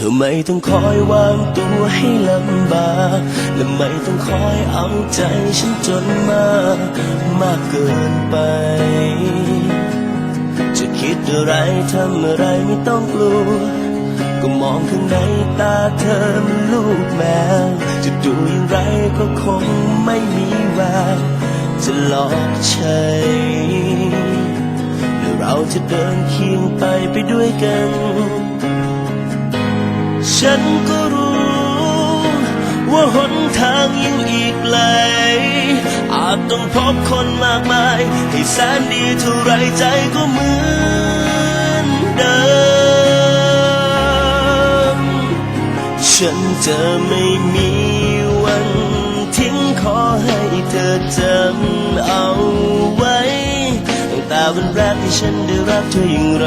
ธอไม่ต้องคอยวางตัวให้ลำบากและไม่ต้องคอยเอาใจฉันจนมากมากเกินไป จะคิดอะไรทำอะไรไม่ต้องกลัว ก็มองข้างในตาเธอมันลูกแมว จะดูอย่างไรก็คงไม่มีแววจะหลอกใช้และเราจะเดินเคียงไปไปด้วยกัน ฉันก็รู้ ว่าหนทางยังอีกไกล อาจต้องพบคนมากมายที่แสนดีเท่าไรใจก็เหมือนเดิม ฉันจะไม่มีวันทิ้งขอให้เธอจำเอาไว้ ตั้งแต่วันแรกที่ฉันได้รักเธออย่างไร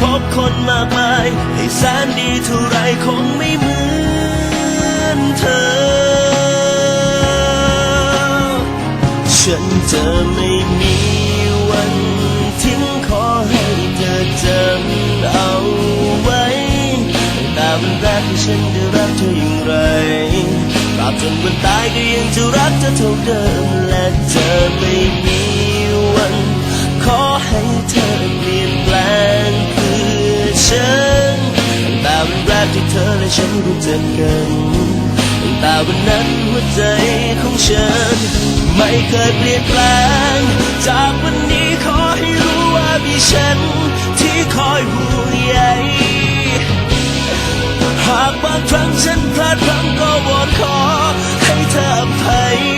พบคนมากมาย ให้แสนดีเท่าไรคงไม่เหมือนเธอ ฉันจะไม่มีวันทิ้งขอให้เธอจำเอาไว้ตั้งแต่วันแรกที่ฉันได้รักเธออย่างไรตราบจนวันตายก็ยังจะรักเธอเท่าเดิมและจะไม่มีวันขอให้เธอ ที่เธอและฉันรู้จักกันตั้งแต่วันนั้นหัวใจของฉัน ไม่เคยเปลี่ยนแปลง จากวันนี้ขอให้รู้ว่ามีฉัน ที่คอยห่วงใยหากบางครั้งฉันพลาดพลั้งก็วอนขอให้เธออภัย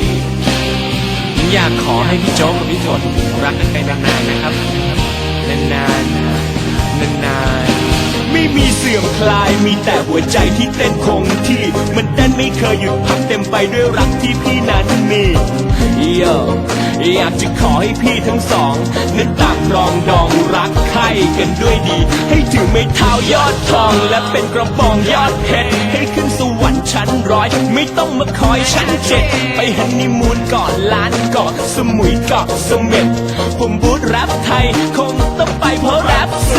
อยากขอให้พี่โจ๊กกับพี่ฝนรักกันไปนานๆนะครับนานๆนานๆไม่มีเสื่อมคลายมีแต่หัวใจที่เต้นคงที่ มันเต้นไม่เคยหยุดพักเต็มไปด้วยรักที่พี่นั้นมีโยอยากจะขอให้พี่ทั้งสองนั้นต่างรองดองรักใครกันด้วยดี ให้ถือไม่เท้ายอดทองและเป็นกระบองยอดเพชรให้ขึ้นส ชั้นร้อย ไม่ต้องมาคอยชั้นเจ็ดไปฮันนีมูนก่อนล้านเกาะสมุยเกาะเสม็ดผมบูธแรปไทย คงต้องไปเพราะแรปเซ